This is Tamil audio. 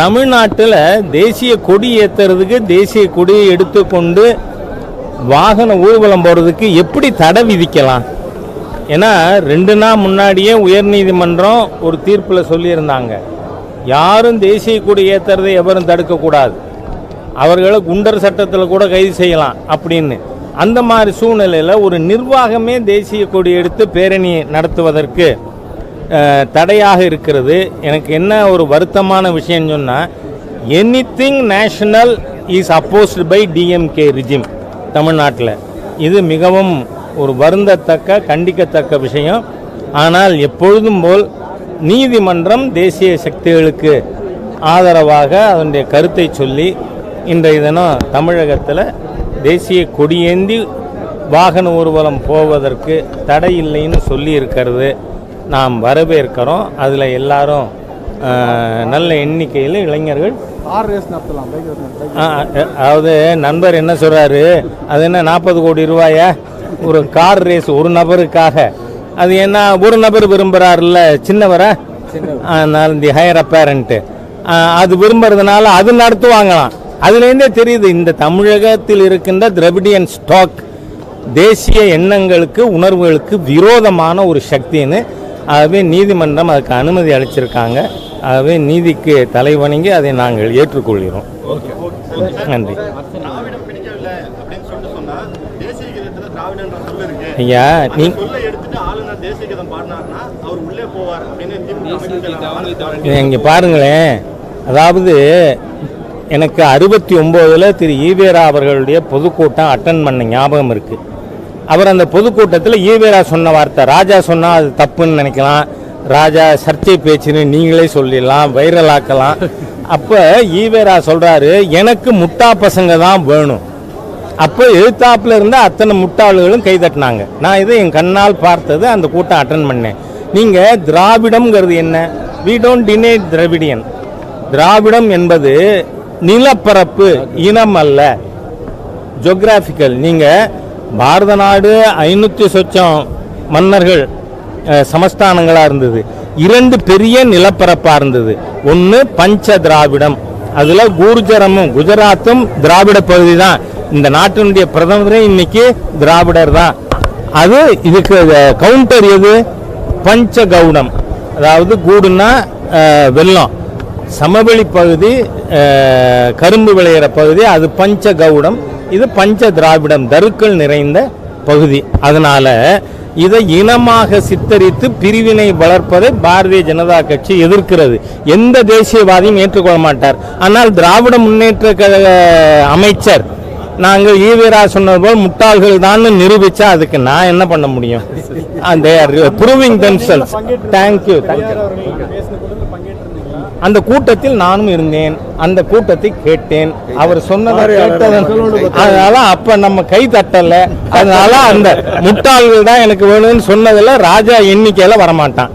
தமிழ்நாட்டில் தேசிய கொடி ஏற்றுறதுக்கு தேசிய கொடியை எடுத்துக்கொண்டு வாகன ஊர்வலம் போகிறதுக்கு எப்படி தடை விதிக்கலாம்? ஏன்னா ரெண்டு நாள் முன்னாடியே உயர்நீதிமன்றம் ஒரு தீர்ப்பில் சொல்லியிருந்தாங்க. யாரும் தேசிய கொடி ஏற்றுறதை எவரும் தடுக்கக்கூடாது. அவர்களை குண்டர் சட்டத்தில் கூட கைது செய்யலாம் அப்படின்னு. அந்த மாதிரி சூழ்நிலையில் ஒரு நிர்வாகமே தேசிய கொடி எடுத்து பேரணி நடத்துவதற்கு தடையாக இருக்கிறது. எனக்கு என்ன ஒரு வருத்தமான விஷயம் சொன்னால் anything national is opposed by DMK regime தமிழ்நாட்டில். இது மிகவும் ஒரு வருந்தத்தக்க கண்டிக்கத்தக்க விஷயம். ஆனால் எப்பொழுதும் போல் நீதிமன்றம் தேசிய சக்திகளுக்கு ஆதரவாக அதனுடைய கருத்தை சொல்லி இன்றைய தினம் தமிழகத்தில் தேசிய கொடியேந்தி வாகன ஊர்வலம் போவதற்கு தடை இல்லைன்னு சொல்லி இருக்கிறது நாம் வரவேற்கிறோம். அதில் எல்லாரும் நல்ல எண்ணிக்கையில் இளைஞர்கள். அதாவது நண்பர் என்ன சொல்றாரு? அது என்ன நாற்பது கோடி ரூபாயா? ஒரு கார் ரேஸ் ஒரு நபருக்காக. அது என்ன ஒரு நபர் விரும்புறாருல்ல சின்னவரா? அதனால தி ஹையர் அப்பேரண்ட்டு அது விரும்புறதுனால அது நடத்துவாங்களாம். அதுலேருந்தே தெரியுது இந்த தமிழகத்தில் இருக்கின்ற திரவிடியன் ஸ்டாக் தேசிய எண்ணங்களுக்கு உணர்வுகளுக்கு விரோதமான ஒரு சக்தின்னு ஆகவே நீதிமன்றம் அதுக்கு அனுமதி அளிச்சிருக்காங்க. ஆகவே நீதிக்கு தலைவணங்கி அதை நாங்கள் ஏற்றுக்கொள்கிறோம். நன்றி. ஐயா நீ இங்கே பாருங்களேன். அதாவது எனக்கு அறுபத்தி ஒம்போதில் திரு ஈவேரா அவர்களுடைய பொதுக்கூட்டம் அட்டன் பண்ண ஞாபகம் இருக்கு. அவர் அந்த பொதுக்கூட்டத்தில் ஈவேரா சொன்ன வார்த்தை ராஜா சொன்னால் அது தப்புன்னு நினைக்கலாம். ராஜா சர்ச்சை பேச்சுன்னு நீங்களே சொல்லிடலாம் வைரலாக்கலாம் அப்போ ஈவேரா சொல்கிறாரு எனக்கு முட்டா பசங்க தான் வேணும். அப்போ எழுத்தாப்புல இருந்த அத்தனை முட்டாளுகளும் கைதட்டினாங்க நான் இதை என் கண்ணால் பார்த்தது அந்த கூட்டம் அட்டன் பண்ணேன். நீங்கள் திராவிடம்ங்கிறது என்ன? We don't deny Dravidian. திராவிடம் என்பது நிலப்பரப்பு இனம் அல்ல. ஜோக்ராஃபிக்கல் நீங்கள் பாரத நாடு ஐநூற்றி சொச்சம் மன்னர்கள் சமஸ்தானங்களாக இருந்தது. இரண்டு பெரிய நிலப்பரப்பாக இருந்தது. ஒன்று பஞ்ச திராவிடம். அதில் கூர்ஜரமும் குஜராத்தும் திராவிட பகுதி தான். இந்த நாட்டினுடைய பிரதமரே இன்னைக்கு திராவிடர் தான். அது இதுக்கு கவுண்டர் எது? பஞ்ச கவுடம் அதாவது கூடுனா வெள்ளம். சமவெளி பகுதி கரும்பு விளையிற பகுதி அது பஞ்ச கவுடம் இது பஞ்ச திராவிடம் தருக்கள் நிறைந்த பகுதி. அதனால இதை இனமாக சித்தரித்து பிரிவினை வளர்ப்பதை பாரதிய ஜனதா கட்சி எதிர்க்கிறது. எந்த தேசியவாதியும் ஏற்றுக்கொள்ள மாட்டார். ஆனால் திராவிட முன்னேற்ற கழக அமைச்சர் நாங்கள் ஈவேரா சொன்னது போல் முட்டாள்கள் தான் நிரூபிச்சா அதுக்கு நான் என்ன பண்ண முடியும்? They are proving themselves thank you thank you அந்த கூட்டத்தில் நானும் இருந்தேன். அந்த கூட்டத்தை கேட்டேன். அவர் சொன்னதை கேட்டதன் அதனால அப்ப நம்ம கை தட்டல. அதனால அந்த முட்டாள்கள் தான் எனக்கு வேணும்னு சொன்னதுல ராஜா எண்ணிக்கையில வரமாட்டான்.